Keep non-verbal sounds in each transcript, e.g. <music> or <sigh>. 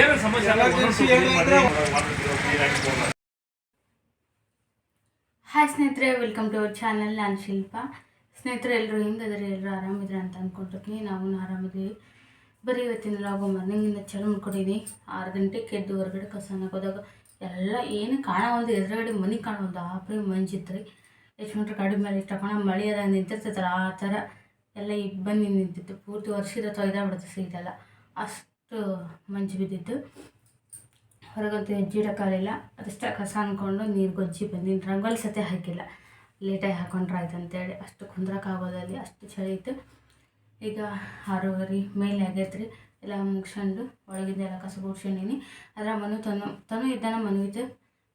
ಏನು ಸಮಸ್ಯೆ ಹಾಯ್ ಸ್ನೇಹಿತರೆ ವೆಲ್ಕಮ್ ಟು ಅವರ್ ಚಾನಲ್ ನಾನು ಶಿಲ್ಪ. ಸ್ನೇಹಿತರೆ ಎಲ್ಲರೂ ಹೆಂಗದ್ರೆ ಎಲ್ಲರೂ ಆರಾಮಿದ್ರೆ ಅಂತ ಅಂದ್ಕೊಂಡಿರ್ತೀನಿ ನಾವು ಆರಾಮಿದ್ದೀವಿ. ಬರೀ ಇವತ್ತಿನ ಲಾಗು ಮಾರ್ನಿಂಗಿಂದ ಚಲೋ ಮಾಡ್ಕೊಂಡಿದ್ದೀನಿ ಆರು ಗಂಟೆಗೆ ಎದ್ದು ಹೊರಗಡೆ ಕಸನಕ್ಕೆ ಹೋದಾಗ ಎಲ್ಲ ಏನು ಕಾಣವಲ್ದು ಎದುರುಗಡೆ ಮನೆ ಕಾಣೋದು ಆಪ್ರಿ ಪರಿ ಮಂಜಿತ್ತು ರೀ ಯಶವಂತರ ಗಾಡಿ ಮೇಲೆ ತಗೊಂಡು ಮಳೆ ಅದ ನಿಂತಿರ್ತೈತಲ್ಲ ಆ ಥರ ಎಲ್ಲ ಇಬ್ಬಂದಿ ನಿಂತಿತ್ತು. ಪೂರ್ತಿ ವರ್ಷದ ತೊಗೆದಾಗ್ಬಿಡುತ್ತೆ ಸೀಟೆಲ್ಲ ಅಷ್ಟು ಮಂಜು ಬಿದ್ದಿತ್ತು ಹೊರಗಂತೂ ಹೆಜ್ಜೆ ಇಡೋಕ್ಕಾಗಲಿಲ್ಲ ಅದಷ್ಟೇ ಕಸ ಅಂದ್ಕೊಂಡು ನೀರು ಗೊಜ್ಜಿ ಬಂದಿನಿ ರಂಗೋಲಿ ಸತೆ ಹಾಕಿಲ್ಲ. ಲೇಟಾಗಿ ಹಾಕೊಂಡ್ರೆ ಆಯ್ತು ಅಂತೇಳಿ ಅಷ್ಟು ಕುಂದ್ರಕ್ಕಾಗೋದಲ್ಲಿ ಅಷ್ಟು ಚಳಿ ಇತ್ತು. ಈಗ ಆರೂವರೆ ಮೇಲೆ ಆಗೈತ್ರಿ. ಎಲ್ಲ ಮುಗಿಸ್ಕೊಂಡು ಒಳಗಿದ್ದೆಲ್ಲ ಕಸ ಗುಡ್ಸ್ಕೊಂಡಿನಿ. ಅದರ ಮನು ತನು ತನು ಇದ್ದಾನ ಮನುವಿದ್ದು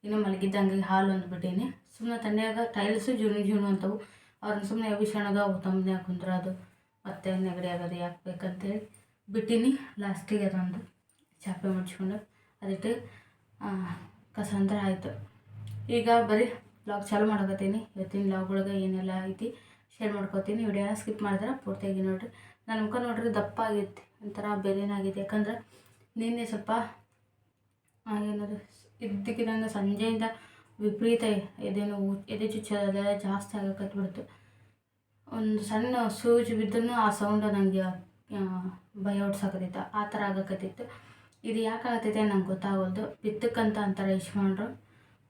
ಇನ್ನು ಮಲಗಿದ್ದಂಗೆ ಹಾಲು ಅಂದ್ಬಿಟ್ಟೀನಿ. ಸುಮ್ಮನೆ ತಣ್ಣೆಯಾಗ ಟೈಲ್ಸು ಜೂನು ಜೂನು ಅಂತವು. ಅವ್ರನ್ನ ಸುಮ್ಮನೆ ಎಬ್ಬಿಸ್ಕೊಳೋದು ಅವು ತಮ್ಮನ್ಯಾಗ ಕುಂದ್ರೋದು. ಮತ್ತೆ ನೆಗಡಿ ಆಗೋದು ಯಾಕೆ ಬೇಕಂತೇಳಿ. ಬಿಟ್ಟೀನಿ. ಲಾಸ್ಟಿಗೆ ಅದೊಂದು ಚಾಪೆ ಮುಚ್ಕೊಂಡು ಅದಕ್ಕೆ ಕಸ ಅಂದ್ರೆ ಆಯಿತು. ಈಗ ಬರೀ ಬ್ಲಾಗ್ ಚಾಲು ಮಾಡ್ಕೋತೀನಿ. ಇವತ್ತಿನ ಬ್ಲಾಗ್ ಒಳಗೆ ಏನೆಲ್ಲ ಐತಿ ಶೇರ್ ಮಾಡ್ಕೋತೀನಿ. ವಿಡಿಯೋನ ಸ್ಕಿಪ್ ಮಾಡಿದ್ರೆ ಪೂರ್ತಿಯಾಗಿ ನೋಡಿರಿ. ನನ್ನ ಮುಖ ನೋಡ್ರಿ ದಪ್ಪ ಆಗೈತಿ. ಒಂಥರ ಬೇರೆನಾಗಿದೆ ಯಾಕಂದ್ರೆ ನಿನ್ನೆ ಸ್ವಲ್ಪ ಆ, ಏನದು ಇದ್ದಕ್ಕಿದ್ದಂಗೆ ಸಂಜೆಯಿಂದ ವಿಪರೀತ ಎದೆ ನೋವು ಎದೆ ಚುಚ್ಚೋದೆಲ್ಲ ಜಾಸ್ತಿ ಆಗಕತ್ಬಿಡ್ತು. ಒಂದು ಸಣ್ಣ ಸೂಜಿ ಬಿದ್ದೂ ಆ ಸೌಂಡ್ ನನಗೆ ಭಯ ಹೊಡ್ಸಕತ್ತಿತ್ತು ಆ ಥರ ಆಗಕತ್ತಿತ್ತು. ಇದು ಯಾಕೆ ಆಗತ್ತೈತೆ ನಂಗೆ ಗೊತ್ತಾಗೋದು ಪಿತ್ತಕ್ಕಂತ ಅಂತಾರೆ ಇಸ್ಕೊಂಡ್ರು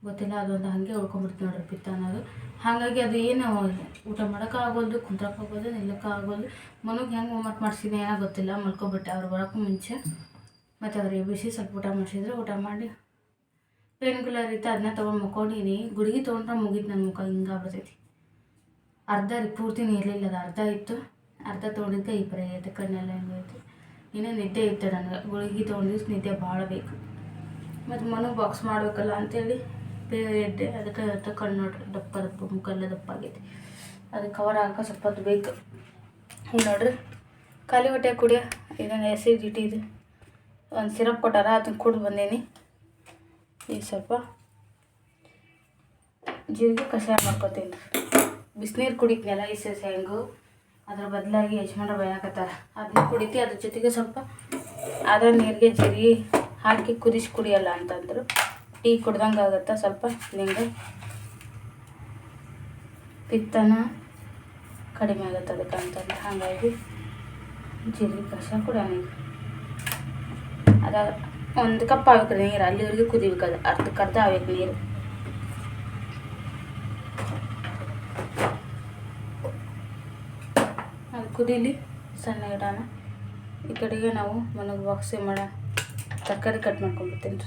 ಗೊತ್ತಿಲ್ಲ, ಅದೊಂದು ಹಾಗೆ ಉಳ್ಕೊಂಬಿಡ್ತು ನೋಡ್ರಿ ಪಿತ್ತ ಅನ್ನೋದು. ಹಾಗಾಗಿ ಅದು ಏನು ಊಟ ಮಾಡೋಕ್ಕಾಗೋದು ಕುಂದ್ರಕ್ಕಾಗೋದು ನಿಲ್ಲಕ್ಕಾಗೋದು ಮನೆಗೆ ಹೆಂಗೆ ಹೋಮ್ವರ್ಕ್ ಮಾಡಿಸಿದ್ದೆ ಏನೋ ಗೊತ್ತಿಲ್ಲ, ಮಲ್ಕೊಬಿಟ್ಟೆ ಅವ್ರು ಬರೋಕ್ಕೂ ಮುಂಚೆ. ಮತ್ತು ಅವ್ರಿಗೆ ಬಿಸಿ ಸ್ವಲ್ಪ ಊಟ ಮಾಡಿಸಿದ್ರು, ಊಟ ಮಾಡಿ ಪೇನ್ ಕಿಲ್ಲರ್ ಇತ್ತು, ಅದನ್ನ ತೊಗೊಂಡು ಮಕ್ಕೊಂಡೀನಿ ಗುಡುಗಿ ತೊಗೊಂಡ್ರೆ ಮುಗಿದು ನನ್ನ ಮುಖ, ಹಿಂಗಾಗ್ಬಿಡ್ತೈತಿ. ಅರ್ಧ ಪೂರ್ತಿ ನೀರಲಿಲ್ಲ ಅದು ಅರ್ಧ ಇತ್ತು. ಅರ್ಧ ತೊಗೊಂಡಿದ್ದಕ್ಕೆ ಈ ಪರಿ ಕಣ್ಣೆಲ್ಲ ಹೆಂಗೈತೆ ಇನ್ನೂ ನಿದ್ದೆ ಇತ್ತು ನನಗೆ. ಗುಳಿಗೆ ತೊಗೊಂಡಿದ್ದು ನಿದ್ದೆ ಭಾಳ ಬೇಕು. ಮತ್ತು ಮನು ಬಾಕ್ಸ್ ಮಾಡಬೇಕಲ್ಲ ಅಂತೇಳಿ ಬೇಗ ಎದ್ದೆ. ಅದಕ್ಕೆ ಅರ್ಥ ಕಣ್ಣು ನೋಡ್ರಿ, ದಪ್ಪ ದಪ್ಪ ಮುಖಲ್ಲ ದಪ್ಪ ಆಗೈತಿ. ಅದು ಕವರ್ ಹಾಕೋ ಸ್ವಲ್ಪ ಬೇಕು. ಈಗ ನೋಡ್ರಿ, ಖಾಲಿ ಹೊಟ್ಟೆ ಕುಡಿಯ ಇದನ್ನು ಎಸಿಡಿಟಿ ಇದು. ಒಂದು ಸಿರಪ್ ಕೊಟ್ಟಾರ, ಅದನ್ನ ಕುಡ್ದು ಬಂದೀನಿ. ಈಗ ಸ್ವಲ್ಪ ಜೀರಿಗೆ ಕಷಾಯ ಮಾಡ್ಕೊತೀನಿ. ಬಿಸಿನೀರು ಕುಡಿತೀನಲ್ಲ ಈ ಸಸಿ ಹೆಂಗು ಅದ್ರ ಬದಲಾಗಿ ಯಜಮಾನ್ರ ಬಯಕತ್ತಾರ. ಅದನ್ನ ಕುಡಿತಿ, ಅದ್ರ ಜೊತೆಗೆ ಸ್ವಲ್ಪ ಅದ್ರ ನೀರಿಗೆ ಜೀರಿಗೆ ಹಾಕಿ ಕುದಿಸಿ ಕುಡಿಯಲ್ಲ ಅಂತಂದ್ರು. ಟೀ ಕುಡ್ದಂಗೆ ಆಗುತ್ತೆ, ಸ್ವಲ್ಪ ನಿಂಗೆ ಪಿತ್ತನ ಕಡಿಮೆ ಆಗುತ್ತೆ ಅದಕ್ಕೆ ಹಾಗಾಗಿ ಜೀರಿಗೆ ಕಷಾಯ ಕುಡಿಯೋಣ ಅದ ಒಂದು ಕಪ್ ಆಗ್ಬೇಕು ನೀರು ಅಲ್ಲಿವರೆಗೆ ಕುದಿಬೇಕು ಅದು. ಅರ್ಧಕ್ಕೆ ಅರ್ಧ ಆಗ್ಬೇಕು ನೀರು ಅದು ಕುದೀಲಿ ಸಣ್ಣ ಇಡೋಣ. ಈ ಕಡೆಗೆ ನಾವು ಮನೆಗೆ ಬಾಕ್ಸಿ ಮಾಡೋ. ತರಕಾರಿ ಕಟ್ ಮಾಡ್ಕೊಂಡ್ಬಿಡ್ತೀನಿ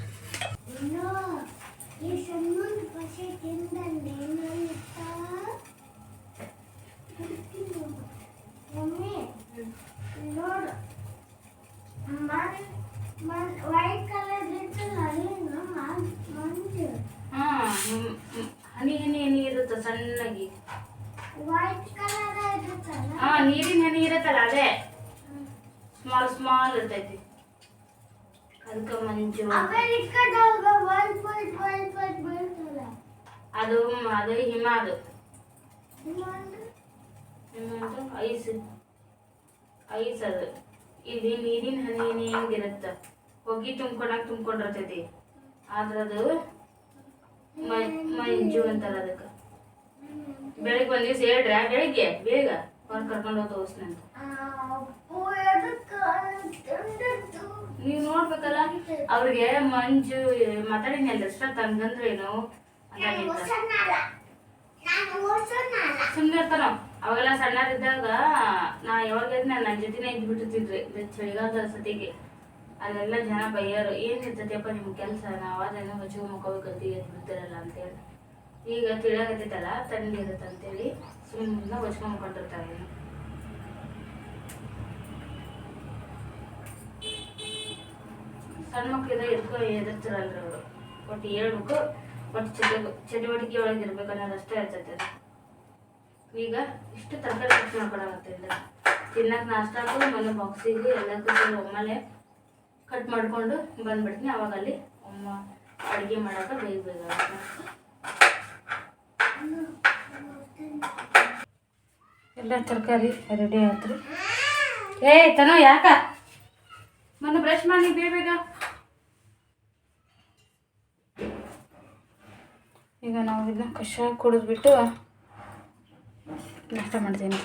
ಹನಿ ಹನಿ ಹನಿ ಇರುತ್ತೆ ಸಣ್ಣಗೆ. ವೈಟ್ ಕಲರ್ ಹಾಂ ನೀರಿನ ಹನಿ ಇರತ್ತಲ್ಲ ಅದೇ? ಸ್ಮಾಲ್ ಸ್ಮಾಲ್ ಇರ್ತೈತಿ. ಅದಕ್ಕೆ ಮಂಜು. ಅದು ಅದು ಹಿಮ ಅದು. ಐಸ್. ಐಸ್ ಅದು. ಇದು ನೀರಿನ ಹನಿ ಹೆಂಗಿರತ್ತ? ಹೋಗಿ ತುಂಬ್ಕೊಂಡಾಗ ತುಂಬ್ಕೊಂಡಿರ್ತೈತಿ. ಆದ್ರೆ ಅದು ಮಂಜು ಅಂತಾರ ಅದಕ್ಕೆ. ಬೆಳಿಗ್ಗೆ ಒಂದ್ ದಿವಸ ಹೇಳ್ರ ಬೆಳಿಗ್ಗೆ ಬೇಗ. ಹೊರ ಕರ್ಕೊಂಡು ಹೋಗಿ ತೋರಿಸ್ನಂತ ನೀವು ನೋಡ್ಬೇಕಲ್ಲ ಅವ್ರಿಗೆ ಮಂಜು ಮಾತಾಡಿನಲ್ಲ ಅಲ್ಲ ತಂಗಂದ್ರೆ ಏನು ಸುಮ್ನೆ ಇರ್ತಾರ. ಸುಮ್ಮನೆ ಅವಾಗೆಲ್ಲ ಸಣ್ಣರಿದ್ದಾಗ ನಾ ಯಾವಾಗ ನಾನು ನನ್ನ ಜೊತೆನೇ ಇದ್ದು ಬಿಟ್ಟಿರ್ತಿದ್ರಿ ಚಳಿಗಾಲದ ಸತಿಗೆ. ಅಲ್ಲೆಲ್ಲ ಜನ ಬೈಯೋರು ಏನ್ ಇರ್ತೈತಿಯಪ್ಪ ನಿಮ್ಮ ಕೆಲಸ? ನಾವು ಅದೇನೋ ಹಚ್ಚು ಮುಖಬೇಕಂತ ಎದ್ದು ಬಿಡ್ತಿರಲ್ಲ ಅಂತೇಳಿ. ಈಗ ತಿಳಿಯಾಗತ್ತೈತಲ್ಲ ತಣ್ಣಗಿರುತ್ತೆ ಅಂತೇಳಿ ಸುಮ್ಮನೆ ಹೊಚ್ಕೊಂಡ್ ಮುಕೊಂಡಿರ್ತಾರೆ ಸಣ್ಣ ಮಕ್ಕಳಿದ್ರೆ ಎದ್ಕೊ ಎದುರ್ತಿರಲ್ರಿ ಅವರು. ಒಟ್ಟು ಹೇಳ್ಬೇಕು, ಒಟ್ಟು ಚಟ ಚಟುವಟಿಕೆ ಒಳಗೆ ಇರ್ಬೇಕು ಅನ್ನೋದು ಅಷ್ಟೇ ಇರ್ತೈತೆ. ಈಗ ಇಷ್ಟು ತರಕಾರಿ ಖರ್ಚು ಮಾಡ್ಕೊಳಕತ್ತಿಲ್ಲ ತಿನ್ನಕ್ಕೆ ನಾಷ್ಟಾಕು ಮನೆ ಬಾಕ್ಸಿಗೆ ಎಲ್ಲಕ್ಕೂ ಸೇರಿ ಒಮ್ಮೆಲೆ ಕಟ್ ಮಾಡಿಕೊಂಡು ಬಂದ್ಬಿಡ್ತೀನಿ. ಅವಾಗ ಅಲ್ಲಿ ಅಮ್ಮ ಅಡುಗೆ ಮಾಡೋಕೆ ಬೇಗ ಬೇಗ ಆಗುತ್ತೆ. ಎಲ್ಲ ತರಕಾರಿ ರೆಡಿ ಆಯ್ತು. ಏ, ತನೋ ಯಾಕ? ಮೊನ್ನೆ ಬ್ರಷ್ ಮಾಡಿ ಬೇಗ ಈಗ ನಾವು ಇದನ್ನ ಕಷಾಯ ಕುಡಿದ್ಬಿಟ್ಟು ನಾಷ್ಟ ಮಾಡ್ತೀನಿ.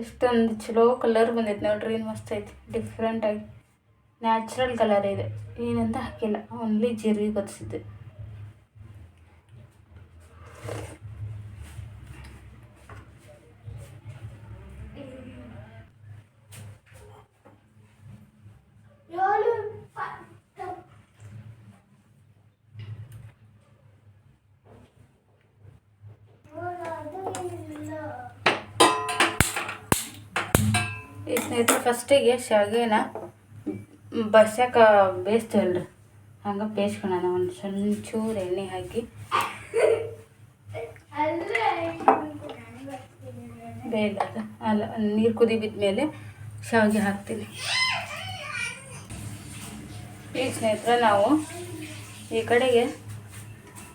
ಎಷ್ಟೊಂದು ಚಲೋ ಕಲರ್ ಬಂದೈತೆ ನೋಡ್ರಿ ಏನು ಮಸ್ತ್ ಐತಿ ಡಿಫ್ರೆಂಟಾಗಿ ನ್ಯಾಚುರಲ್ ಕಲರ್ ಇದೆ. ಏನಂತ ಹಾಕಿಲ್ಲ ಓನ್ಲಿ ಜೀರಿಗೆ ಗೊತ್ತಿಸಿದ್ದೆ. ಈ ಸ್ನೇಹಿತರೆ ಫಸ್ಟಿಗೆ ಶಾವಿಗೆನ ಬಸ್ಯಾಕ ಬೇಯಿಸ್ತೀವಲ್ರಿ. ಹಂಗೆ ಬೇಯಿಸ್ಕೊಳೋಣ ಒಂದು ಸಣ್ಣ ಎಣ್ಣೆ ಹಾಕಿ ಬೇಯಲ್ಲ ಅಲ್ಲ, ನೀರು ಕುದಿ ಬಿದ್ಮೇಲೆ ಶಾವಿಗೆ ಹಾಕ್ತೀನಿ. ಈಗ ಸ್ನೇಹಿತರೆ, ನಾವು ಈ ಕಡೆಗೆ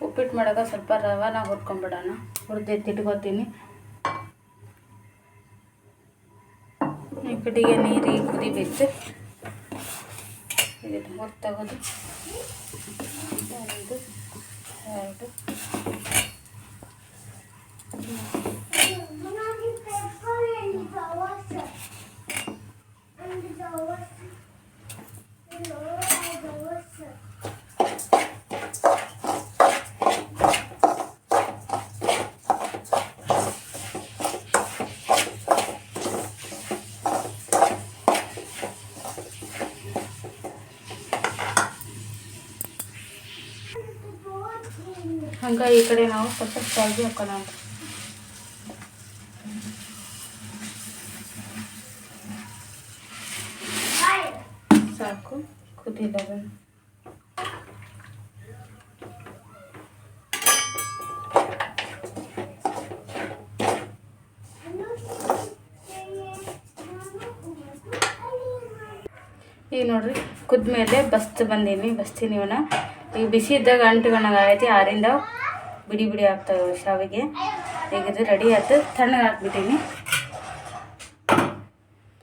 ಉಪ್ಪಿಟ್ಟು ಮಾಡೋಕೆ ಸ್ವಲ್ಪ ರವಾನ ಹುರ್ಕೊಂಬಿಡೋಣ. ಹುರಿದು ಇಟ್ಕೋತೀನಿ ಈ ಕಡೆಗೆ ನೀರಿಗೆ ಕುದಿಬೇಕು ಇದನ್ನು ಹೊತ್ತು ತೆಗೆದು ಒಂದು ಎರಡು. ಹಂಗೆ ಈ ಕಡೆ ನಾವು ಸ್ವಲ್ಪ ಶಾವಿಗೆ ಹಾಕೋಣ. ಸಾಕು ಅದನ್ನು ಈಗ ನೋಡ್ರಿ, ಕುದ್ಮೇಲೆ ಬಸ್ತು ಬಂದೀನಿ, ಬಸ್ತೀನಿ ಇವನ. ಈಗ ಬಿಸಿ ಇದ್ದಾಗ ಅಂಟ್ಕೊಂಡಾಗ ಆಗೈತಿ ಆರಿಂದ ಬಿಡಿ ಬಿಡಿ ಆಗ್ತಾವೆ ಶಾವಿಗೆ. ಈಗ ರೆಡಿ ಆಯ್ತು. ತಣ್ಣಗೆ ಹಾಕ್ಬಿಟ್ಟೀನಿ.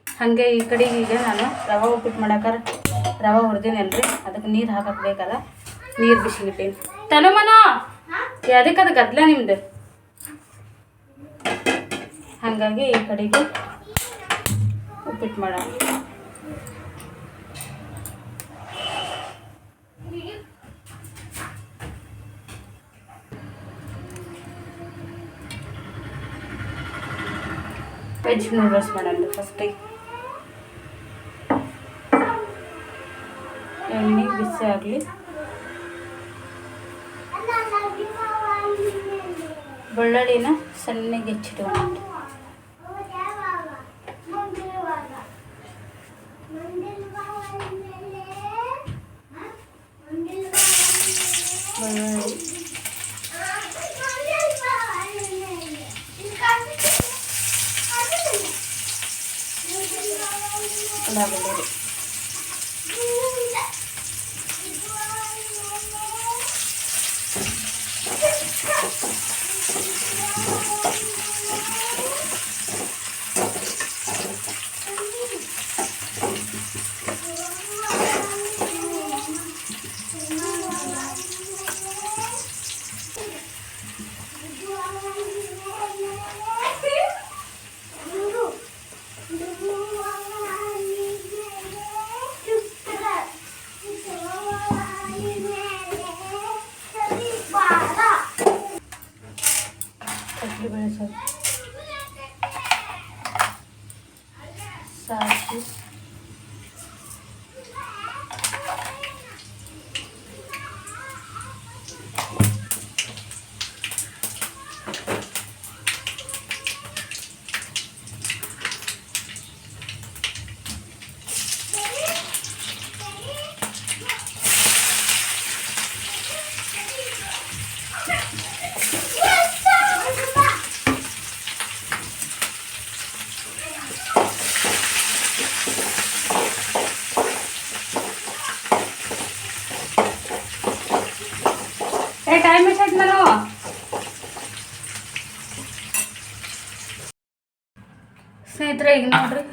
ಹಾಗೆ ಈ ಕಡೆಗೆ ಈಗ ನಾನು ರವೆ ಉಪ್ಪಿಟ್ಟು ಮಾಡಾಕಾರ ರವೆ ಹೊಡೆದಿನಲ್ರಿ ಅದಕ್ಕೆ ನೀರು ಹಾಕಕ್ಕೆ ಬೇಕಲ್ಲ. ನೀರು ಬಿಸಿಗಿಟ್ಟೀನಿ ತನುಮನ ಅದಕ್ಕೆ ಅದು ಗದ್ಲ ನಿಮ್ದು? ಹಾಗಾಗಿ ಈ ಕಡೆಗೆ ಉಪ್ಪಿಟ್ಟು ಮಾಡೋಣ. ವೆಜ್ ನೂಡಲ್ಸ್ ಮಾಡೋದು ಫಸ್ಟಿಗೆ ಎಣ್ಣೆ ಬಿಸಿ ಆಗಲಿ. ಬೆಳ್ಳುಳ್ಳಿನ ಸಣ್ಣಗೆ ಹೆಚ್ಚಿಟ್ಕೊಂಡು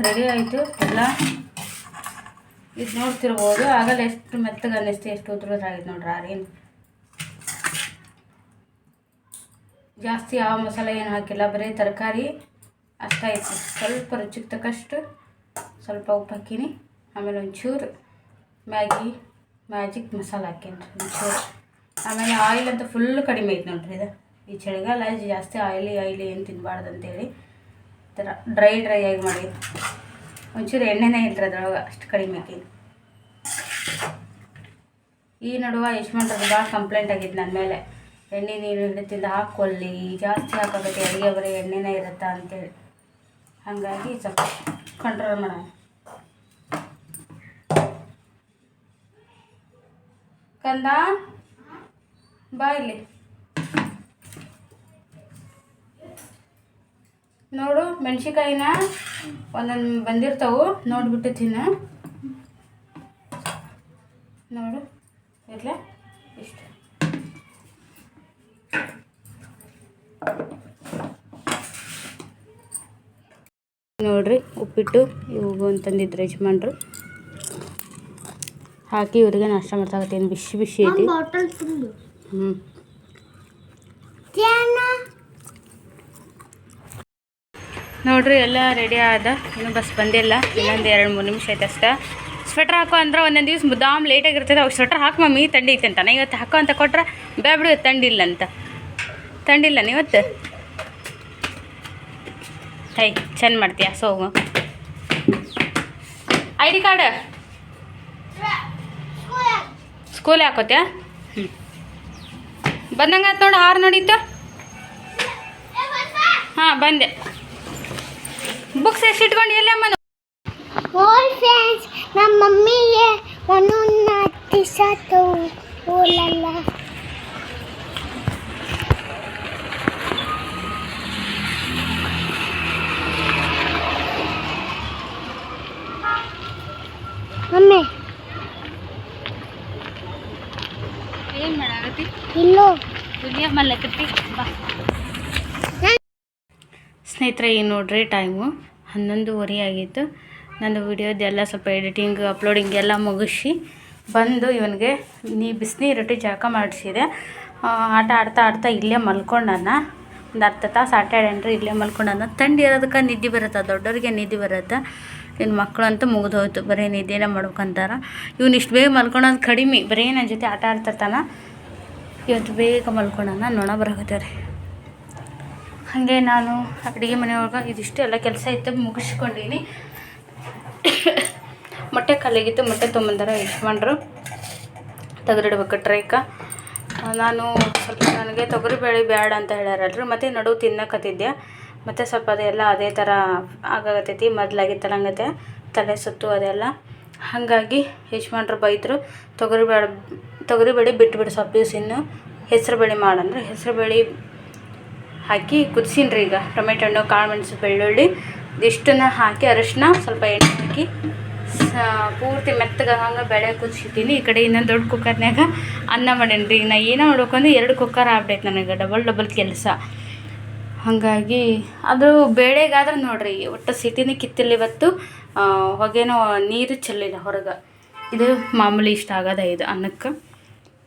ರೆಡಿ ಆಯಿತು ಎಲ್ಲ. ಇದು ನೋಡ್ತಿರ್ಬೋದು. ಆಗಲ್ಲ ಎಷ್ಟು ಮೆತ್ತಗೆ ಅನ್ನಿಸ್ತು ಎಷ್ಟು ಉದ್ರದಾಗಿತ್ತು ನೋಡ್ರಿ ಆರೇನು ಜಾಸ್ತಿ ಯಾವ ಮಸಾಲೆ ಏನು ಹಾಕಿಲ್ಲ, ಬರೀ ತರಕಾರಿ ಅಷ್ಟಾಯ್ತು ಸ್ವಲ್ಪ ರುಚಿಗೆ ತಕ್ಕಷ್ಟು ಸ್ವಲ್ಪ ಉಪ್ಪು ಹಾಕೀನಿ. ಆಮೇಲೆ ಒಂಚೂರು ಮ್ಯಾಗಿ, ಮ್ಯಾಜಿಕ್ ಮಸಾಲ ಹಾಕೀನಿ ಒಂಚೂರು. ಆಮೇಲೆ ಆಯಿಲ್ ಅಂತ ಫುಲ್ ಕಡಿಮೆ ಐತೆ ನೋಡ್ರಿ ಇದು. ಈ ಚಳಿಗಾಲ ಜಾಸ್ತಿ ಆಯಿಲಿ ಆಯಿಲಿ ಏನು ತಿನ್ನಬಾರ್ದು ಅಂತೇಳಿ. ಥರ ಡ್ರೈ ಡ್ರೈ ಆಗಿ ಮಾಡಿ. ಒಂಚೂರು ಎಣ್ಣೆನೇ ಇಲ್ರಿ ಅದ್ರೊಳಗೆ, ಅಷ್ಟು ಕಡಿಮೆ ಹಾಕೀನಿ ಈ ನಡುವೆ ಅದು ಭಾಳ ಕಂಪ್ಲೇಂಟ್ ಆಗಿದ್ದು ನನ್ನ ಮೇಲೆ. ಎಣ್ಣೆ ನೀರು ಹಿಡಿತಿಂದ ಹಾಕ್ಕೊಳ್ಳಿ, ಜಾಸ್ತಿ ಹಾಕೋಬೇಕು ಅಡುಗೆ ಬರೀ ಎಣ್ಣೆನೇ ಇರುತ್ತಾ ಅಂತೇಳಿ. ಹಾಗಾಗಿ ಸ್ವಲ್ಪ ಕಂಟ್ರೋಲ್ ಮಾಡೋಣ. ಕಂದ ಬಾ ಇಲ್ಲಿ. ನೋಡು ಮೆಣಸಿಕಾಯಿನ ಒಂದೊಂದು ಬಂದಿರ್ತಾವು ನೋಡ್ಬಿಟ್ಟು ತಿನ್ನ ನೋಡು ಇರ್ಲೆ? ಇಷ್ಟು. ನೋಡ್ರಿ ಉಪ್ಪಿಟ್ಟು ಇವು ಅಂತಂದಿದ್ರು ಯಜಮಾನ್ರು. ಹಾಕಿ ಇವರಿಗೆ ನಾಷ್ಟ ಮಾಡ್ತಾಗತ್ತೇನು ಬಿಸಿ ಬಿಸಿ ಐತಿ. ಹ್ಮ್. ಹ್ಞೂ ನೋಡ್ರಿ, ಎಲ್ಲ ರೆಡಿ ಆದ. ಇನ್ನೂ ಬಸ್ ಬಂದಿಲ್ಲ. ಇನ್ನೊಂದು ಎರಡು ಮೂರು ನಿಮಿಷ ಆಯ್ತು ಅಷ್ಟೇ. ಸ್ವೆಟ್ರ್ ಹಾಕೋ ಅಂದ್ರೆ ಒಂದೊಂದು ದಿವ್ಸ ಮುದ್ದಾಮ್ ಲೇಟಾಗಿರ್ತದೆ ಅವಾಗ ಸ್ವೆಟ್ರ್ ಹಾಕಿ ಮಮ್ಮಿ, ತಂಡಿ ಐತೆ ಅಂತಾನೆ. ಇವತ್ತು ಹಾಕೋ ಅಂತ ಕೊಟ್ರೆ ಬೇ ಬಿಡು ಥಂಡಿಲ್ಲ ಅಂತ. ತಂಡಿಲ್ಲ ಇವತ್ತು? ಹೈ, ಚೆಂದ ಮಾಡ್ತೀಯ? ಸೋಗು ಐ ಡಿ ಕಾರ್ಡ್? ಸ್ಕೂಲ್ ಹಾಕೋತ್ಯಾ? ಹ್ಞೂ ಬಂದಂಗಾತ್ ನೋಡಿ ಹಾರು ನಡೀತು ಹಾಂ, ಬಂದೆ. ಬುಕ್ಸ್ ಎಷ್ಟು ಇಟ್ಕೊಂಡು ಎಲ್ಲಿ ಅಮ್ಮನು ಓಯ್ ಫ್ರೆಂಡ್ಸ್ ನಮ್ಮ ಮಮ್ಮಿಗೆ ಒಂದೊಂದು ಟಿ ಶರ್ಟು ಓಲಲ್ಲ ಮಮ್ಮಿ ಏನು ಮಾಡಾಕತ್ತಿ ಇಲ್ಲೋ ದುನಿಯಾ ಮಲ್ಲಕತ್ತಿ ಬಾ ಸ್ನೇಹಿತರೆ, ಈ ನೋಡ್ರಿ ಟೈಮು ಹನ್ನೊಂದುವರೆ ಆಗಿತ್ತು. ನಂದು ವಿಡಿಯೋದೆಲ್ಲ ಸ್ವಲ್ಪ ಎಡಿಟಿಂಗ್ ಅಪ್ಲೋಡಿಂಗ್ ಎಲ್ಲ ಮುಗಿಸಿ ಬಂದು ಇವನಿಗೆ ನೀ ಬಿಸಿನೀರೊಟ್ಟಿ ಜಾಕ ಮಾಡಿಸಿದೆ. ಆಟ ಆಡ್ತಾ ಆಡ್ತಾ ಇಲ್ಲೇ ಮಲ್ಕೊಂಡನ. ಒಂದು ಅರ್ಧ ತಾಸು ಆಟ ಆಡ್ಯಾನ್ರಿ, ಇಲ್ಲೇ ಮಲ್ಕೊಂಡನ. ತಂಡಿ ಇರೋದಕ್ಕೆ ನಿದ್ದೆ ಬರುತ್ತೆ? ದೊಡ್ಡವ್ರಿಗೆ ನಿದ್ದೆ ಬರುತ್ತೆ? ಇನ್ನು ಮಕ್ಕಳಂತೂ ಮುಗಿದು ಹೋಯ್ತು ಬರೀ ನಿದ್ದೆನೇ ಮಾಡ್ಬೇಕಂತಾರ. ಇವ್ನು ಇಷ್ಟು ಬೇಗ ಮಲ್ಕೊಳೋದು ಕಡಿಮೆ. ಬರೀ ನನ್ನ ಜೊತೆ ಆಟ ಆಡ್ತಿರ್ತಾನ. ಇವತ್ತು ಬೇಗ ಮಲ್ಕೊಂಡನ, ನೋಣ ಬರಾಕತ್ತೀವ್ರಿ. ಹಾಗೆ ನಾನು ಅಡುಗೆ ಮನೆಯೊಳಗೆ ಇದಿಷ್ಟು ಎಲ್ಲ ಕೆಲಸ ಇತ್ತು ಮುಗಿಸ್ಕೊಂಡೀನಿ. ಮೊಟ್ಟೆ ಖಾಲಿಯಾಗಿತ್ತು, ಮೊಟ್ಟೆ ತೊಗೊಂಬಂದಾರ ಯಜಮಾನ್ರು. ತೆಗೆದಿಡ್ಬೇಕು ಟ್ರೈಕ. ನಾನು ಸ್ವಲ್ಪ ನನಗೆ ತೊಗರಿಬೇಳೆ ಬೇಡ ಅಂತ ಹೇಳ್ಯಾರಲ್ರಿ, ಮತ್ತು ನಡು ತಿನ್ನಕತ್ತಿದ್ದೆ. ಮತ್ತು ಸ್ವಲ್ಪ ಅದೆಲ್ಲ ಅದೇ ಥರ ಆಗಾಗತ್ತೈತಿ ಮೊದಲಾಗಿ ಹಂಗತೆ ತಲೆ ಸುತ್ತು ಅದೆಲ್ಲ. ಹಾಗಾಗಿ ಯಜಮಾನ್ರು ಬೈದರು ತೊಗರಿಬೇಳೆ ತೊಗರಿಬೇಳೆ ಬಿಟ್ಬಿಡು ಸ್ವಲ್ಪ ದಿವ್ಸ ಇನ್ನು, ಹೆಸರು ಬೇಳೆ ಮಾಡಂದ್ರೆ. ಹೆಸರು ಬೇಳೆ ಹಾಕಿ ಕುದಿಸಿನಿ ರೀ ಈಗ. ಟೊಮೆಟೊ ಹಣ್ಣು, ಕಾಳು ಮೆಣಸು, ಬೆಳ್ಳುಳ್ಳಿ, ಇದಿಷ್ಟನ್ನ ಹಾಕಿ ಅರಿಶಿನ ಸ್ವಲ್ಪ ಎಣ್ಣೆ ಹಾಕಿ ಪೂರ್ತಿ ಮೆತ್ತಗೆ ಹಂಗೆ ಬೆಳೆ ಕುದಿಸಿದ್ದೀನಿ ಈ ಕಡೆ ಇನ್ನೊಂದು ದೊಡ್ಡ ಕುಕ್ಕರ್ನಾಗ ಅನ್ನ ಮಾಡೇನಿ ರೀ ನಾ ಏನೋ ಮಾಡ್ಬೇಕಂದ್ರೆ ಎರಡು ಕುಕ್ಕರ್ ಆಗ್ಬೇಕು ನನಗೆ. ಡಬಲ್ ಡಬಲ್ ಕೆಲಸ. ಹಾಗಾಗಿ ಅದು ಬೇಳೆಗಾದ್ರೆ ನೋಡಿರಿ, ಒಟ್ಟು ಸಿಟಿನೇ ಕಿತ್ತಿಲ್ಲ ಇವತ್ತು. ಹೊಗೆನೋ ನೀರು ಚೆಲ್ಲಿಲ್ಲ ಹೊರಗೆ. ಇದು ಮಾಮೂಲಿ ಇಷ್ಟ ಆಗದ ಇದು ಅನ್ನಕ್ಕೆ.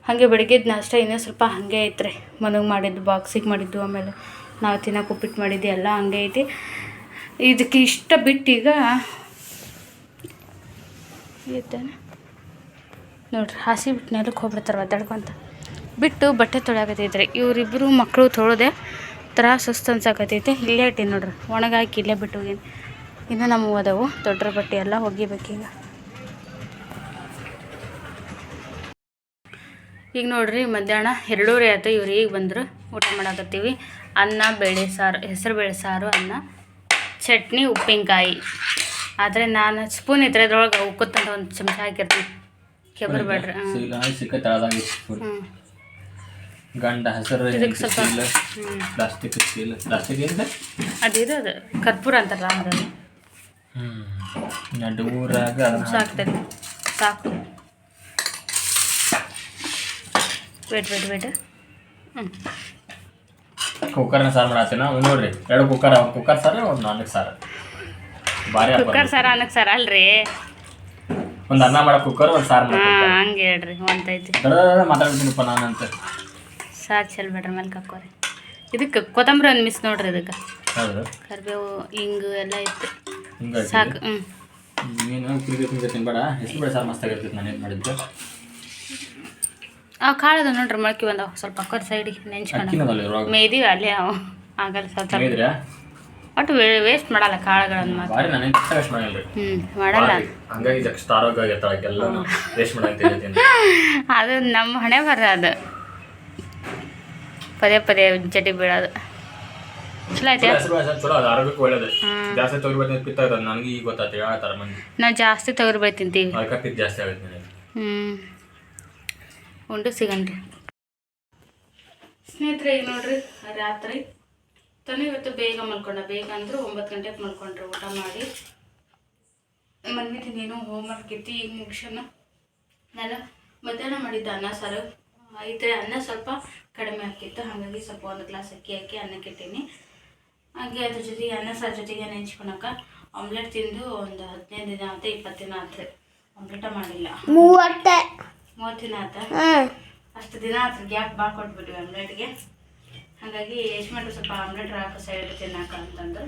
ಹಾಗೆ ಬೆಳಗ್ಗೆದ್ದು ನಾಷ್ಟ ಇನ್ನೂ ಸ್ವಲ್ಪ ಹಾಗೆ ಐತ್ರಿ. ಮನೆಗೆ ಮಾಡಿದ್ದು, ಬಾಕ್ಸಿಗೆ ಮಾಡಿದ್ದು, ಆಮೇಲೆ ನಾವು ತಿನ್ನೋಕೆ ಉಪ್ಪಿಟ್ಟು ಮಾಡಿದ್ದು, ಎಲ್ಲ ಹಂಗೆ ಐತಿ. ಇದಕ್ಕೆ ಇಷ್ಟ ಬಿಟ್ಟು ಈಗ ಇದ್ದಾನೆ ನೋಡ್ರಿ ಹಾಸಿ ಬಿಟ್ಟು ನೆಲಕ್ಕೆ ಹೋಗ್ಬಿಡ್ತಾರೆ ಒದ್ದಾಡ್ಕೊಂತ. ಬಿಟ್ಟು ಬಟ್ಟೆ ತೊಳೆಯಾಕತ್ತೈತ್ರಿ. ಇವರಿಬ್ಬರು ಮಕ್ಕಳು ತೊಳೆದೆ ಥರ ಸುಸ್ತು ಅನ್ಸಾಕತ್ತೈತೆ. ಇಲ್ಲೇ ಇಟ್ಟೀನಿ ನೋಡ್ರಿ ಒಣಗಾಕಿ ಇಲ್ಲೇ ಬಿಟ್ಟು ಹೋಗೀನಿ. ಇನ್ನೂ ನಮಗೆ ಅದಾವು ದೊಡ್ಡ ಬಟ್ಟೆ ಎಲ್ಲ ಒಗಿಬೇಕೀಗ. ಈಗ ನೋಡ್ರಿ ಮಧ್ಯಾಹ್ನ ಎರಡೂವರೆ ಆಯ್ತು ಇವ್ರು ಈಗ ಬಂದರು. ಊಟ ಮಾಡಾಕತ್ತೀವಿ. ಅನ್ನ ಬೇಳೆ ಸಾರು ಹೆಸರು ಬೇಳೆ ಸಾರು ಅನ್ನ ಚಟ್ನಿ ಉಪ್ಪಿನಕಾಯಿ. ಆದರೆ ನಾನು ಸ್ಪೂನ್ ಇದ್ರೆ ಅದ್ರೊಳಗೆ ಉಕ್ಕುತ್ತಂತ ಒಂದು ಚಮಚ ಹಾಕಿರ್ತೀನಿ. ಕೆಬ್ಬರು ಬೇಡ್ರಿ ಹ್ಞೂ ಹ್ಞೂ ಗಂಡ ಹೆಸರು ಹ್ಞೂ ಪ್ಲಾಸ್ಟಿಕ್ ಸ್ಟೀಲ್ ಪ್ಲಾಸ್ಟಿಕ್ ಏನಿದೆ? ಅದಿದು ಅದು ಕರ್ಪೂರ ಅಂತಾರಲ್ಲ ಅದನ್ನು ಹ್ಮ್. ನಡು ಊರಾಗ ಸಾಕ್ತೈತಿ ಸಾಕು. ವೇಟ್ ವೇಟ್ ವೇಟ್ ಕುಕ್ಕರ್ನ ಸಾರು ಮಾಡತ್ತೀನ ನೋಡ್ರಿ ಎರಡು ಕುಕ್ಕರ್ ಒಂದು ಕುಕ್ಕರ್ ಸಾರು ಒಂದು ನಾಲ್ಕು ಸಾರು. ಭಾರಿ ಕುಕ್ಕರ್ ಸಾರು ಅನ್ನಕ್ಕೆ ಸಾರು ಅಲ್ರಿ? ಒಂದು ಅನ್ನ ಮಾಡೋ ಕುಕ್ಕರ್ ಒಂದು ಸಾರು ಹಾಂ ಮಾಡೋ ಹಂಗೆ ಹೇಳ್ರಿ ಒಂತೈತಿ ಮಾತಾಡ್ತೀನಪ್ಪ ನಾನಂತ. ಸಾಕು ಚೆಲ್ಬೇಡ್ರಿ ಮೇಲೆ ಕಕ್ಕೋರಿ. ಇದಕ್ಕೆ ಕೊತ್ತಂಬರಿ ಒಂದು ಮಿಸ್ ನೋಡ್ರಿ ಇದಕ್ಕೆ. ಹೌದು. ಕರಿಬೇವು ಹಿಂಗು ಎಲ್ಲ ಇತ್ತು. ಸಾಕು ಹ್ಞೂ ನೀನು ತಿನ್ಬೇಡ ಹೆಸರು ಬೇಡ ಸಾರು ಮಸ್ತಾಗಿರ್ತೈತೆ ನಾನು ಏನು ಮಾಡಿದ್ದು. ಆ ಕಾಳದ ನೋಡ್ರಿ ಮೊಳಕೆ ಬಂದವ. ಸ್ವಲ್ಪ ಅಕ್ಕರ್ ಸೈಡಿಗೆ ನೆಂಚ್ಕೊಂಡು ಮೇದಿವಿ ಅಲ್ಲೇ ಅವು. ಆಗಲ್ಲ ಸ್ವಲ್ಪ ಒಟ್ಟು ವೇಸ್ಟ್ ಮಾಡಲ್ಲ ಕಾಳುಗಳನ್ನು ಮಾತ್ರ. ಹ್ಞೂ ಮಾಡಲ್ಲ <laughs> ಅದು ನಮ್ಮ ಹಣೆ ಬರ ಅದು. ಪದೇ ಪದೇ ಜಡಿ ಬೀಳೋದು. ಚಲೋ ಐತೆ ಬೇಳೆ ಹ್ಮ್. ಜಾಸ್ತಿ ತೊಗರಿ ನಾವು ತೊಗರಿಬೇಳೆ ತಿಂತೀವಿ. ಹ್ಞೂ ಉಂಡು ಸಿಗಂಡ್ರಿ ಸ್ನೇಹಿತರೆ, ಈಗ ನೋಡ್ರಿ, ರಾತ್ರಿ. ತಾನು ಇವತ್ತು ಬೇಗ ಮಲ್ಕೊಂಡ. ಬೇಗ ಅಂದ್ರೆ ಒಂಬತ್ತು ಗಂಟೆಗೆ ಮಲ್ಕೊಂಡ್ರಿ. ಊಟ ಮಾಡಿ. ಮನ್ನಿದ್ದೀನಿ ಹೋಮ್ ವರ್ಕ್ ಇತ್ತು, ಈಗ ಮುಗಿಸೋಣ. ನಾನು ಮಧ್ಯಾಹ್ನ ಮಾಡಿದ್ದ ಅನ್ನ, ಸಾರು. ಐತೆ, ಅನ್ನ ಸ್ವಲ್ಪ ಕಡಿಮೆ ಹಾಕಿತ್ತು. ಹಾಗಾಗಿ ಸ್ವಲ್ಪ ಒಂದು ಗ್ಲಾಸ್ ಅಕ್ಕಿ ಹಾಕಿ ಅನ್ನಕ್ಕೆ ಇಟ್ಟೀನಿ. ಹಾಗೆ ಅದ್ರ ಜೊತೆಗೆ ಅನ್ನ, ಸಾರು ಜೊತೆಗೆ ನೆಂಚ್ಕೊಳಕ ಆಮ್ಲೆಟ್ ತಿಂದು ಒಂದು ಹದಿನೈದು ದಿನ ಆಯ್ತು, ಇಪ್ಪತ್ತು ದಿನ ಆಯ್ತು. ಆಮ್ಲೆಟ ಮಾಡಿಲ್ಲ. ಮೂವತ್ತ ದಿನ ಆತ. ಅಷ್ಟು ದಿನ ಗ್ಯಾಪ್ ಭಾಳ ಕೊಟ್ಬಿಟ್ವಿ ಆಮ್ಲೆಟ್ಗೆ. ಹಾಗಾಗಿ ಯಶ್ಮಂಟ್ರು ಸ್ವಲ್ಪ ಆಮ್ಲೆಟ್ ಹಾಕೋ ಸೈಡ್ ತಿನ್ನಾಕ ಅಂತಂದ್ರು.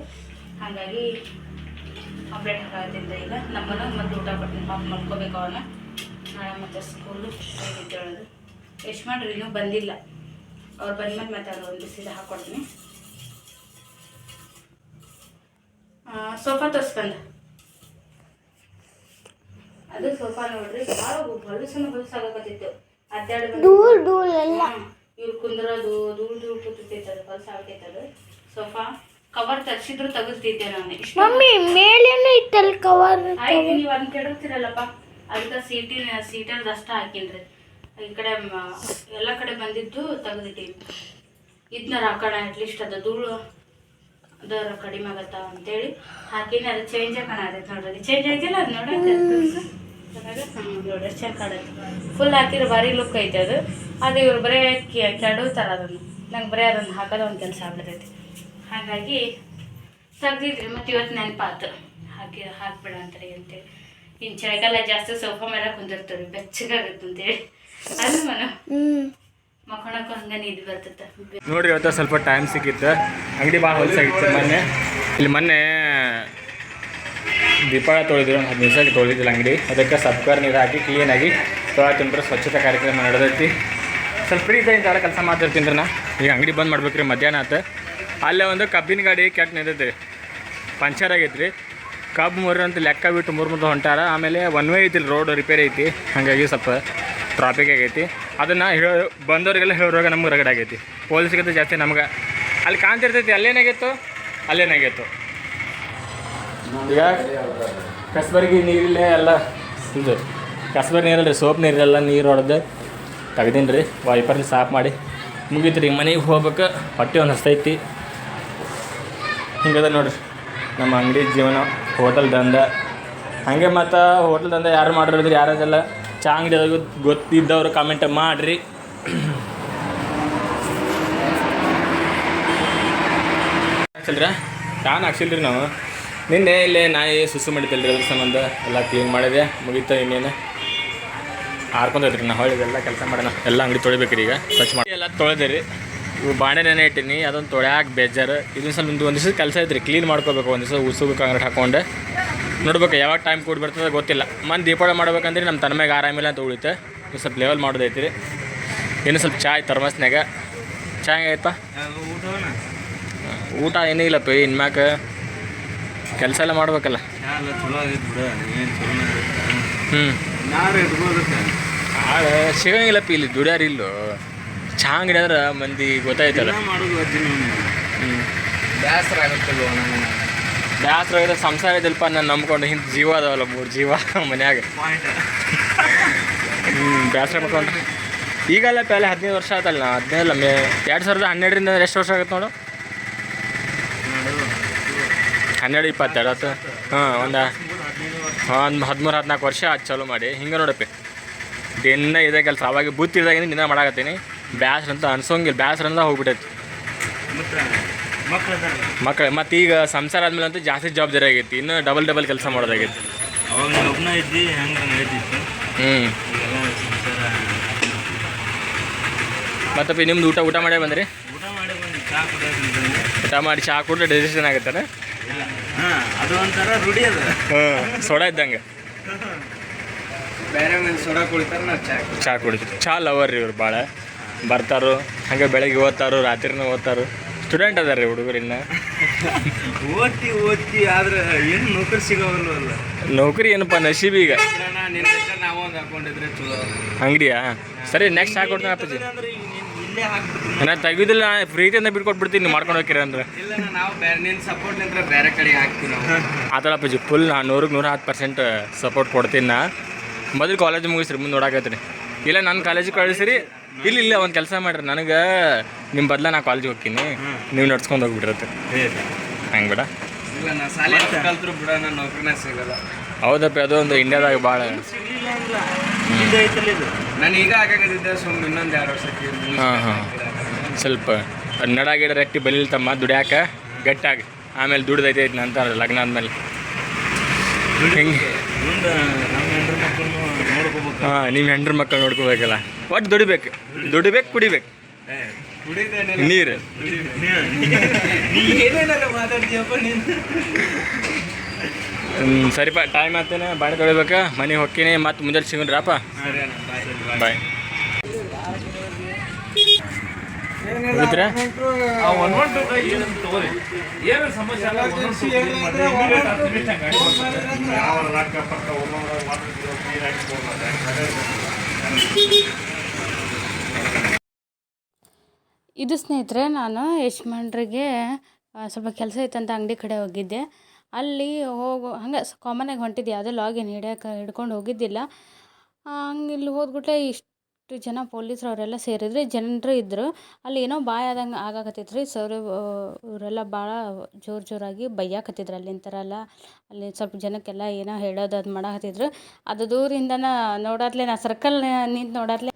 ಹಾಗಾಗಿ ಆಮ್ಲೆಟ್ ಹಾಕಿದ್ದ ಈಗ. ನಮ್ಮನ್ನ ಮತ್ತೆ ಊಟ ಕೊಡ್ತೀನಿ ಪಾಪ ಮಲ್ಕೋಬೇಕು ಅವನ. ನಾಳೆ ಮತ್ತೆ ಸ್ಕೂಲು ಹೇಳೋದು. ಯಶ್ಮಂಟ್ರು ಇನ್ನೂ ಬಂದಿಲ್ಲ. ಅವ್ರು ಬಂದ್ಮೇಲೆ ಮತ್ತೆ ಅವ್ರು ಒಂದು ಬಿಸಿಲು ಹಾಕ್ಕೊಡ್ತೀನಿ ಸೋಫಾ ತೋರಿಸ್ಕೊಂಡ ಅದು ಸೋಫಾ ನೋಡ್ರಿ ಭಾಳ ಹೊಲಸನ ಹೊಲಸಾಗಕತ್ತಿತ್ತು ಆಗಕತ್ತಿತ್ತು. ಧೂಳ್ ಧೂಳ್ ಎಲ್ಲ. ಇವ್ರು ಕುಂದ್ರೋದು ಧೂಳ್ ಧೂಳ್ ಕೂತಿರ್ತೈತೆ ಅದು ಹೊಲಸ ಆಗ್ತೈತೆ ಅದು. ಸೋಫಾ ಕವರ್ ತರಿಸಿದ್ರು ತೆಗೆದ್ತಿದ್ದೆ ನಾನು. ಇಷ್ಟು ಮಮ್ಮಿ ಮೇಲೇನು ಇತ್ತಲ್ಲ ಕವರ್ ಆಯ್ತು ನೀವು ಅದನ್ನ ಕೆಡಕ್ತಿರಲ್ಲಪ್ಪ ಅದಕ್ಕೆ ಸೀಟಿನ ಸೀಟಲ್ಲಿ ಅಷ್ಟ ಹಾಕಿನ್ರಿ. ಈ ಕಡೆ ಎಲ್ಲ ಕಡೆ ಬಂದಿದ್ದು ತೆಗೆದಿಟ್ಟೀವಿ ಇದನ್ನ ಹಾಕೋಣ ಅಟ್ಲೀಸ್ಟ್ ಅದು ಧೂಳು ಅದರ ಕಡಿಮೆ ಆಗತ್ತ ಅಂತೇಳಿ ಹಾಕಿನ ಅದು ಚೇಂಜ್ ಕಾಣತೈತೆ ನೋಡ್ರಿ. ಚೇಂಜ್ ಆಗಿಲ್ಲ ಅದು ಫುಲ್ ಹಾಕಿದ್ರೆ ಭಾರಿ ಲುಕ್ ಐತೆ ಅದು. ಅದು ಇವ್ರು ಬರೀ ಥರ ಅದನ್ನು ನಂಗೆ ಬರೀ ಅದನ್ನು ಹಾಕೋದು ಒಂದು ಕೆಲಸ ಆಗ್ಬಿಡ್ತೈತಿ. ಹಾಗಾಗಿ ತೆಗ್ದಿದ್ರಿ ಮತ್ತು ಇವತ್ತು ನೆನಪಾತು. ಹಾಕಿ ಹಾಕ್ಬಿಡ ಅಂತೇಳಿ ಅಂತೇಳಿ ಇನ್ನು ಚಳಿಗಾಲ ಜಾಸ್ತಿ ಸೋಫಾ ಮೇಲೆ ಕುಂದಿರ್ತೀವಿ ಬೆಚ್ಚಗಾಗುತ್ತೆ ಅಂತೇಳಿ ಅದು ಮನ? ಮಕ್ಕೊಳಕ್ಕೂ ಹಂಗೆ ನಿದ್ದೆ ಬರ್ತೈತೆ. ನೋಡ್ರಿ ಇವತ್ತು ಸ್ವಲ್ಪ ಟೈಮ್ ಸಿಕ್ಕಿತ್ತು. ಅಂಗಡಿ ಭಾಳ ಹೊಲಸಾಗಿತ್ತು ಮೊನ್ನೆ. ಇಲ್ಲಿ ಮೊನ್ನೆ ದೀಪಾವಳಿ ತೊಳೆದಿರೋ ಒಂದು ಹದಿನೈದು ದಿವಸ ತೊಳೆದಿಲ್ಲ ಅಂಗಡಿ. ಅದಕ್ಕೆ ಸಬ್ಕರ್ ನೀರು ಹಾಕಿ ಕ್ಲೀನಾಗಿ ತೊಳೆತಿಂದ್ರೆ ಸ್ವಚ್ಛತಾ ಕಾರ್ಯಕ್ರಮ ನಡೆದೈತಿ. ಸ್ವಲ್ಪ ಫ್ರೀ ಇದ್ದ ಕೆಲಸ ಮಾಡ್ತಿರ್ತೀನಿ ನಾ ಈಗ ಅಂಗಡಿ ಬಂದ್ ಮಾಡ್ಬೇಕು ರೀ ಮಧ್ಯಾಹ್ನ ಆತ. ಅಲ್ಲೇ ಒಂದು ಕಬ್ಬಿನ ಗಾಡಿ ಕೆಟ್ಟ ರೀ ಪಂಚರ್ ಆಗೈತೆ ರೀ ಕಬ್ಬು ಮೂರು ಅಂತ ಲೆಕ್ಕ ಬಿಟ್ಟು ಮೂರು ಮೂರು ಹೊಂಟಾರ. ಆಮೇಲೆ ಒನ್ ವೇ ಐತಿ ರೋಡ್ ರಿಪೇರಿ ಐತಿ. ಹಾಗಾಗಿ ಸ್ವಲ್ಪ ಟ್ರಾಫಿಕ್ ಆಗೈತಿ. ಅದನ್ನು ಹೇಳೋ, ಬಂದವರಿಗೆಲ್ಲ ಹೇಳೋರಾಗ ನಮ್ಗೆ ರಗಡ ಆಗೈತಿ. ಪೊಲೀಸ್ಗಿಂತ ಜಾಸ್ತಿ ನಮ್ಗೆ. ಅಲ್ಲಿ ಕಾಣ್ತಿರ್ತೈತಿ ಅಲ್ಲೇನಾಗಿತ್ತು ಅಲ್ಲೇನಾಗೈತು? ಈಗ ಕಸ್ಬರಿಗೆ ನೀರಿಲ್ಲೇ ಎಲ್ಲ ಇದು ಕಸ್ಬರಿ ನೀರಲ್ಲ ರೀ ಸೋಪ್ ನೀರೆಲ್ಲ ನೀರು ಹೊಡೆದು ತೆಗ್ದೀನಿ ರೀ ವೈಪರ್ಲಿ ಸಾಫ್ ಮಾಡಿ. ಮುಗೀತು ರೀ ಮನೆಗೆ ಹೋಗ್ಬೇಕು, ಹೊಟ್ಟೆ ಒಂದು ಹಸ್ತೈತಿ ಹಿಂಗದ ನೋಡ್ರಿ, ನಮ್ಮ ಅಂಗಡಿ ಜೀವನ, ಹೋಟೆಲ್ ದಂದ ಹಾಗೆ ಮತ್ತು ಹೋಟೆಲ್ ದಂದ ಯಾರು ಮಾಡಿರೋದ್ರಿ, ಯಾರದೆಲ್ಲ? ಚಾ ಅಂಗಡಿ ಗೊತ್ತಿದ್ದವ್ರು ಕಾಮೆಂಟ್ ಮಾಡಿರಿ. ಹಾಕ್ಸಲ್ರ? ಫ್ಯಾನ್ ಹಾಕ್ಸಿಲ್ರಿ ನಾವು? ನಿನ್ನೆ ಇಲ್ಲೇ ನಾಯಿ ಸುಸು ಮಾಡಿದ್ದಲ್ರಿ ಅದ್ರ ಸಂಬಂಧ ಎಲ್ಲ ಕ್ಲೀನ್ ಮಾಡಿದೆ. ಮುಗೀತು ಇನ್ನೇನು. ಹಾರ್ಕೊಂಡೈತ್ರಿ ನಾ ಹೊಳಿದೆಲ್ಲ ಕೆಲಸ ಮಾಡೋಣ. ಎಲ್ಲ ಅಂಗಡಿ ತೊಳಿಬೇಕ್ರಿ ಈಗ. ಸ್ವಚ್ಛ ಮಾಡಿ. ಎಲ್ಲ ತೊಳೆದೆ ರೀ. ಇವು ಬಾಣೆನೇ ಇಟ್ಟೀನಿ ಅದೊಂದು ತೊಳ್ಯಾಕೆ ಬೇಜಾರು. ಇದನ್ನ ಸ್ವಲ್ಪ ಒಂದು ಒಂದು ದಿವಸ ಕೆಲಸ ಐತ್ರಿ ಕ್ಲೀನ್ ಮಾಡ್ಕೋಬೇಕು ಒಂದು ದಿವಸ ಉಸುಗು ಕಾಂಗ್ರೆಟ್ ಹಾಕೊಂಡು. ನೋಡ್ಬೇಕು ಯಾವಾಗ ಟೈಮ್ ಕೂಡಿ ಬರ್ತದೆ ಗೊತ್ತಿಲ್ಲ. ಮನ್ ದೀಪಾವಳಿ ಮಾಡ್ಬೇಕಂದ್ರೆ ನಮ್ಮ ತನ್ಮ್ಯಾಗ ಆರಾಮಿಲ್ಲ ಅಂತ ಉಳಿತೆ ಇನ್ನು ಸ್ವಲ್ಪ ಲೆವೆಲ್ ಮಾಡೋದೈತಿ ರೀ. ಇನ್ನು ಸ್ವಲ್ಪ ಚಾಯ್ ತರ್ಮಸ್ನಾಗ ಚಾಯ್ ಆಯ್ತಾ? ಊಟ ಏನೂ ಇಲ್ಲಪ್ಪ ಇನ್ಮ್ಯಾಕ ಕೆಲಸ ಎಲ್ಲ ಮಾಡ್ಬೇಕಲ್ಲ? ಚಲೋ ಹ್ಞೂ ಆಳು ಸಿಗಂಗಿಲ್ಲಪ್ಪ ಇಲ್ಲಿ ದುಡ್ಯಾರ ಇಲ್ಲೋ? ಚಾ ಅಂಗಡಿ ಅಂದ್ರೆ ಮಂದಿ ಗೊತ್ತಾಯ್ತಲ್ಲ? ಬೇಸರ ಬ್ಯಾಸ್ರ ಇದೆ ಸಂಸಾರ ಇದಲ್ಪ ನಾನು ನಂಬ್ಕೊಂಡು ಹಿಂದೆ ಜೀವ ಅದಾವಲ್ಲ ಮೂರು ಜೀವ <laughs> ಮನ್ಯಾಗ. ಹ್ಞೂ ಬ್ಯಾಸ್ರ ಮಾಡ್ಕೊಂಡು. ಈಗಲ್ಲ ಪೇಲೆ ಹದಿನೈದು ವರ್ಷ ಆತಲ್ಲ ಹದಿನೈದು ಹದಿನೈದಲ್ಲ ಮೇ ಎರಡು ಸಾವಿರದ ಹನ್ನೆರಡರಿಂದ ಎಷ್ಟು ವರ್ಷ ಆಗುತ್ತೆ ನೋಡು? ಹನ್ನೆರಡು ಇಪ್ಪತ್ತೆರಡು ಹತ್ತು ಹಾಂ ಒಂದು ಒಂದು ಹದಿಮೂರು ಹದಿನಾಲ್ಕು ವರ್ಷ ಅದು ಚಾಲೂ ಮಾಡಿ. ಹಿಂಗೆ ನೋಡಪ್ಪಿ. ದಿನ ಇದೇ ಕೆಲಸ. ಅವಾಗ ಬುತ್ತಿ ಇದ್ದಾಗ ದಿನ ಮಾಡಾಕತ್ತೀನಿ. ಬ್ಯಾಸ್ರ ಅಂತ ಅನ್ಸೋಂಗಿಲ್ಲ. ಬ್ಯಾಸ್ರ ಅಂತ ಹೋಗ್ಬಿಟ್ಟೈತಿ. ಮಕ್ಕಳು ಮತ್ತು ಈಗ ಸಂಸಾರ ಆದ್ಮೇಲೆ ಅಂತೂ ಜಾಸ್ತಿ ಜವಾಬ್ದಾರಿ ಆಗೈತಿ. ಇನ್ನು ಡಬಲ್ ಡಬಲ್ ಕೆಲಸ ಮಾಡೋದಾಗೈತಿ. ಹ್ಞೂ ಮತ್ತಪ್ಪ ನಿಮ್ದು ಊಟ ಊಟ ಮಾಡೇ ಬಂದ್ರಿ? ಊಟ ಮಾಡಿ ಚಹಾ ಕುಡಿದ್ರೆ ಡೆಸಿಷನ್ ಆಗುತ್ತಾರೆ ಅದು ಒಂಥರ ರೂಢಿ ಅದ. ಹ್ಞೂ ಸೋಡಾ ಇದ್ದಂಗೆ. ಬೇರೆ ಮಂದಿ ಸೋಡಾ ಕುಡಿತಾರೆ ನಾವು ಚಾ ಚಹಾ ಕುಡಿತೀವಿ ಚಹಾ ಲವರ್ ರೀ ಇವ್ರು ಭಾಳ ಬರ್ತಾರೋ ಹಂಗೆ ಬೆಳಗ್ಗೆ ಓದ್ತಾರು ರಾತ್ರಿನೂ ಓದ್ತಾರು. ಸ್ಟೂಡೆಂಟ್ ಅದಾರ ರೀ ಹುಡುಗರು ಇನ್ನು. ಓದ್ತಿ ಓದ್ತಿ ಆದ್ರೆ ಏನು ನೌಕರಿ ಸಿಗೋವಲ್ವಲ್ಲ ನೌಕರಿ ಏನಪ್ಪ ನಶೀಬ್ ಈಗ. ನಾವು ಒಂದು ಹಾಕೊಂಡಿದ್ರೆ ಚಲೋ. ಅಂಗಡಿಯಾ? ಸರಿ ನೆಕ್ಸ್ಟ್ ಹಾಕೊಡ್ತೀನಿ ಅಪ್ಪಾಜಿ. ಇಲ್ಲೇ ಹಾಕ್ಬಿಟ್ಟು ನಾನು ತೆಗಿದಿಲ್ಲ ಪ್ರೀತಿಯಿಂದ ಬಿಟ್ಕೊಟ್ಬಿಡ್ತೀನಿ ನೀವು ಮಾಡ್ಕೊಂಡು ಹೋಗ್ತೀರ ಅಂದ್ರೆ. ಇಲ್ಲ ನಾವು ಬೇರೆ ನಿನ್ನ ಸಪೋರ್ಟ್ ನಿಂತ್ರ ಬೇರೆ ಕಡೆಗೆ ಹಾಕ್ತೀವಿ ನಾವು. ಆ ಥರ ಫುಲ್ ನಾನು ನೂರಕ್ಕೆ ನೂರ ಹತ್ತು ಪರ್ಸೆಂಟ್ ಸಪೋರ್ಟ್ ಕೊಡ್ತೀನಿ ನಾ. ಮೊದಲು ಕಾಲೇಜ್ ಮುಗಿಸ್ರಿ ಮುಂದೆ ನೋಡಾಕತ್ತೀನಿ. ಇಲ್ಲ ನನ್ನ ಕಾಲೇಜಿಗೆ ಕಳಿಸ್ರಿ. ಇಲ್ಲ ಇಲ್ಲ ಒಂದು ಕೆಲಸ ಮಾಡ್ರಿ. ನನಗೆ ನಿಮ್ಮ ಬದಲ ನಾ ಕಾಲೇಜಿಗೆ ಹೋಗ್ತೀನಿ. ನೀವು ನಡ್ಸ್ಕೊಂಡು ಹೋಗ್ಬಿಟ್ಟಿರತ್ತೆ. ಹಂಗೆ ಬೇಡ. ಇಲ್ಲ ನಾ ಸಾಲಿ ಕಲ್ತ್ರು ಬಿಡ ನಾನು ನೌಕರಿನ ಸಿಗಲ್ಲ. ಹೌದಪ್ಪ ಅದು ಒಂದು ಇಂಡಿಯಾದಾಗ ಭಾಳ ಇದು ಐತಲ್ಲ ಇದು? ನಾನು ಈಗ ಹಾಕಾಗದಿದ್ದೆ ಸುಮ್ಮನೆ ಇನ್ನೊಂದು ಎರಡು ವರ್ಷಕ್ಕೆ ಹಾಂ ಹಾಂ. ಸ್ವಲ್ಪ ನಡ ಗಿಡ ರಟ್ಟಿ ಬಲಿಲ್ತಮ್ಮ ದುಡ್ಯಾಕ ಗಟ್ಟಾಗಿ. ಆಮೇಲೆ ದುಡ್ದೈತೆ ನಂತರ ಲಗ್ನ ಆದ್ಮೇಲೆ. ಹಿಂಗೆ? ಮುಂದೆ ನಮ್ಮ ಹೆಂಡ್ರ ಮಕ್ಕಳನ್ನು ನೋಡ್ಕೋಬೇಕು. ಹಾಂ ನಿಮ್ಮ ಹೆಂಡ್ರ ಮಕ್ಕಳು ನೋಡ್ಕೋಬೇಕಲ್ಲ. ಒಟ್ಟು ದುಡಿಬೇಕು. ದುಡಿಬೇಕು ಕುಡಿಬೇಕು. ನೀರು. ನೀ ಮಾತಾಡ್ತೀಯಪ್ಪ ನೀನು? ಸರಿಪ ಟೈಮ್ ಆಗ್ತೇನೆ ಬಾಣಿ ತೊಳಿಬೇಕಾ ಮನೆಗೆ ಹೊಕ್ಕೀನಿ. ಮತ್ತೆ ಮುಂಜಾನೆ ಸಿಗೋಣ್ರಪ್ಪ ಸರಿ ಬಾಯ್. ಇದು ಸ್ನೇಹಿತರೆ ನಾನು ಯಶ್ಮಂಡ್ರಿಗೆ ಸ್ವಲ್ಪ ಕೆಲಸ ಇತ್ತಂತ ಅಂಗಡಿ ಕಡೆ ಹೋಗಿದ್ದೆ. ಅಲ್ಲಿ ಹೋಗೋ, ಹಂಗೆ ಕಾಮನಾಗಿ ಹೊಂಟಿದ್ದೆ, ಯಾವುದೇ ಲಾಗಿನ್ ಹಿಡಿಯೋಕೆ ಹಿಡ್ಕೊಂಡು ಹೋಗಿದ್ದಿಲ್ಲ. ಹಂಗೆ ಇಲ್ಲಿ ಹೋದ್ಬಿಟ್ಟೆ ಇಷ್ಟು ಜನ ಪೊಲೀಸರು ಅವರೆಲ್ಲ ಸೇರಿದ್ರು, ಜನರು ಇದ್ದರು ಅಲ್ಲಿ ಏನೋ ಬಾಯ್ ಆದಂಗೆ ಆಗಾಕತ್ತಿತ್ತು ರೀ ಸರ್ ಇವರೆಲ್ಲ ಭಾಳ ಜೋರು ಜೋರಾಗಿ ಬೈಯಾಕತ್ತಿದ್ರು ಅಲ್ಲಿ ನಿಂತಾರಲ್ಲ ಅಲ್ಲಿ ಸ್ವಲ್ಪ ಜನಕ್ಕೆಲ್ಲ ಏನೋ ಹೇಳೋದು ಅದು ಮಾಡಾಕತ್ತಿದ್ರು. ಅದು ದೂರಿಂದ ನೋಡಾತ್ಲೆ ನಾ ಸರ್ಕಲ್ ನಿಂತು ನೋಡಾತ್ಲೆ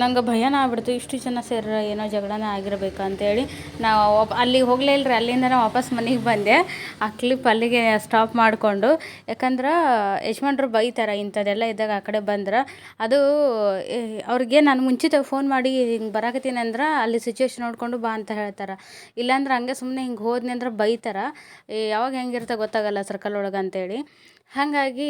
ನಂಗೆ ಭಯನ ಆಗ್ಬಿಡ್ತು. ಇಷ್ಟು ಜನ ಸೇರ ಏನೋ ಜಗಳನ ಆಗಿರ್ಬೇಕು ಅಂತೇಳಿ ನಾವು ವಾಪ್, ಅಲ್ಲಿ ಹೋಗಲೇ ಇಲ್ರಿ, ಅಲ್ಲಿಂದ ವಾಪಸ್ ಮನೆಗೆ ಬಂದೆ. ಆ ಕ್ಲಿಪ್ ಅಲ್ಲಿಗೆ ಸ್ಟಾಪ್ ಮಾಡಿಕೊಂಡು, ಯಾಕಂದ್ರೆ ಯಜಮಾನ್ರು ಬೈತಾರೆ ಇಂಥದ್ದೆಲ್ಲ ಇದ್ದಾಗ ಆ ಕಡೆ ಬಂದ್ರೆ. ಅದು ಅವ್ರಿಗೆ ನಾನು ಮುಂಚಿತ ಫೋನ್ ಮಾಡಿ ಹಿಂಗೆ ಬರಾಕತ್ತೀನಿ ಅಂದ್ರೆ, ಅಲ್ಲಿ ಸಿಚುವೇಶನ್ ನೋಡಿಕೊಂಡು ಬಾ ಅಂತ ಹೇಳ್ತಾರೆ. ಇಲ್ಲಾಂದ್ರೆ ಹಂಗೆ ಸುಮ್ಮನೆ ಹಿಂಗೆ ಹೋದ್ನಿ ಅಂದ್ರೆ ಬೈತಾರೆ. ಯಾವಾಗ ಹೆಂಗಿರುತ್ತೆ ಗೊತ್ತಾಗಲ್ಲ ಸರ್ಕಲ್ ಒಳಗೆ. ಅಂತೇಳಿ ಹಾಗಾಗಿ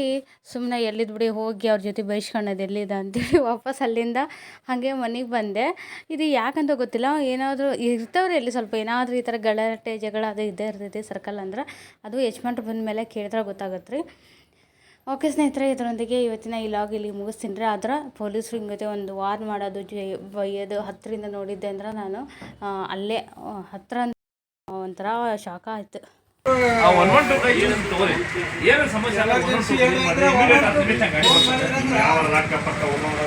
ಸುಮ್ಮನೆ ಎಲ್ಲಿದ್ದು ಬಿಡಿ ಹೋಗಿ ಅವ್ರ ಜೊತೆ ಬೈಸ್ಕೊಳ್ಳೋದು ಎಲ್ಲಿದ ಅಂತೇಳಿ ವಾಪಸ್ ಅಲ್ಲಿಂದ ಹಾಗೆ ಮನೆಗೆ ಬಂದೆ. ಇದು ಯಾಕಂತ ಗೊತ್ತಿಲ್ಲ. ಏನಾದರೂ ಇರ್ತವ್ರೆ ಎಲ್ಲಿ ಸ್ವಲ್ಪ ಏನಾದರೂ ಈ ಥರ ಗಳಟೆ ಜಗಳ ಅದು ಇದ್ದೇ ಇರ್ತೈತಿ ಸರ್ಕಲ್ ಅಂದ್ರೆ. ಅದು ಯಜಮಾನ್ರು ಬಂದ ಮೇಲೆ ಕೇಳಿದ್ರೆ ಗೊತ್ತಾಗತ್ತೆ ರೀ. ಓಕೆ ಸ್ನೇಹಿತರೆ, ಇದರೊಂದಿಗೆ ಇವತ್ತಿನ ಈ ಲಾಗ್ ಇಲ್ಲಿ ಮುಗಿಸ್ತೀನಿ ರೀ. ಆದ್ರೆ ಪೊಲೀಸರು ಜೊತೆ ಒಂದು ವಾರ್ ಮಾಡೋದು, ಜೈ ಬೈಯೋದು ಹತ್ತರಿಂದ ನೋಡಿದ್ದೆ ಅಂದ್ರೆ ನಾನು ಅಲ್ಲೇ ಹತ್ತಿರ ಒಂಥರ ಶಾಖ ಆಯ್ತು. ಒನ್ ಒನ್ ಟು ತಗೋರಿ. ಏನು ಸಮಸ್ಯೆ ಯಾವ ರೊಕ್ಕ ಪಕ್ಕ ಒಬ್ಬೊಬ್ರು